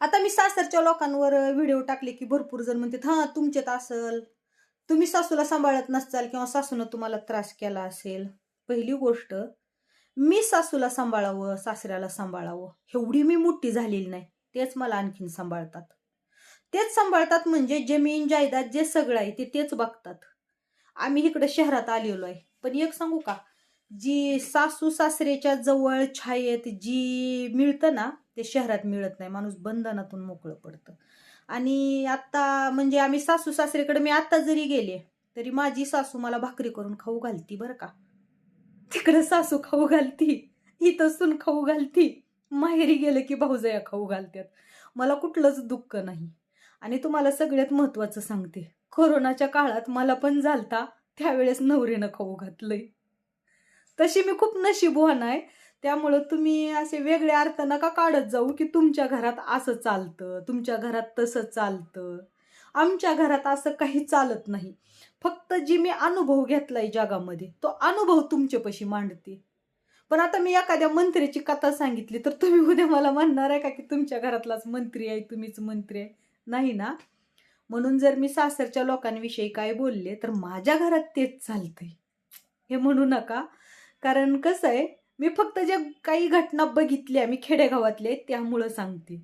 आता मी सासरच्या लोकांवर व्हिडिओ टाकले की भरपूर जण म्हणतात हां तुमच्यात असल. तुम्ही सासूला सांभाळत नसताल किंवा सासूनं तुम्हाला त्रास केला असेल. पहिली गोष्ट मी सासूला सांभाळावं सासऱ्याला सांभाळावं. एवढी मी मोठी झालेली नाही. तेच मला आणखीन सांभाळतात. तेच सांभाळतात म्हणजे जमीन जायदाद जे सगळं आहे ते तेच बघतात. आम्ही इकडे शहरात आलेलो आहे. पण एक सांगू का? जी सासू सासरेच्या जवळ छायेत जी मिळतं ना ते शहरात मिळत नाही. माणूस बंधनातून मोकळं पडतं. आणि आत्ता म्हणजे आम्ही सासू सासरेकडे मी आत्ता जरी गेले तरी माझी सासू मला भाकरी करून खाऊ घालती बरं का. तिकडं सासू खाऊ घालती इथं सून खाऊ घालती माहेरी गेलं की भाऊजया खाऊ घालतात मला कुठलंच दुःख नाही. आणि तुम्हाला सगळ्यात महत्त्वाचं सांगते कोरोनाच्या काळात मला पण झालता त्यावेळेस नवरीनं खाऊ घातलंय. तशी मी खूप नशीबवान आहे. त्यामुळं तुम्ही असे वेगळे अर्थ नका काढत जाऊ की तुमच्या घरात असं चालतं तुमच्या घरात तसं चालतं. आमच्या घरात असं काही चालत नाही. फक्त जी मी अनुभव घेतलाय जगामध्ये तो अनुभव तुमच्यापाशी मांडते. पण आता मी एखाद्या मंत्र्याची कथा सांगितली तर तुम्ही उद्या मला म्हणणार आहे का की तुमच्या घरातलाच मंत्री आहे तुम्हीच मंत्री आहे? नाही ना? म्हणून जर मी सासरच्या लोकांविषयी काय बोलले तर माझ्या घरात तेच चालतंय. हे म्हणू नका. कारण कसं आहे मी फक्त ज्या काही घटना बघितल्या मी खेडेगावातले त्यामुळं सांगते.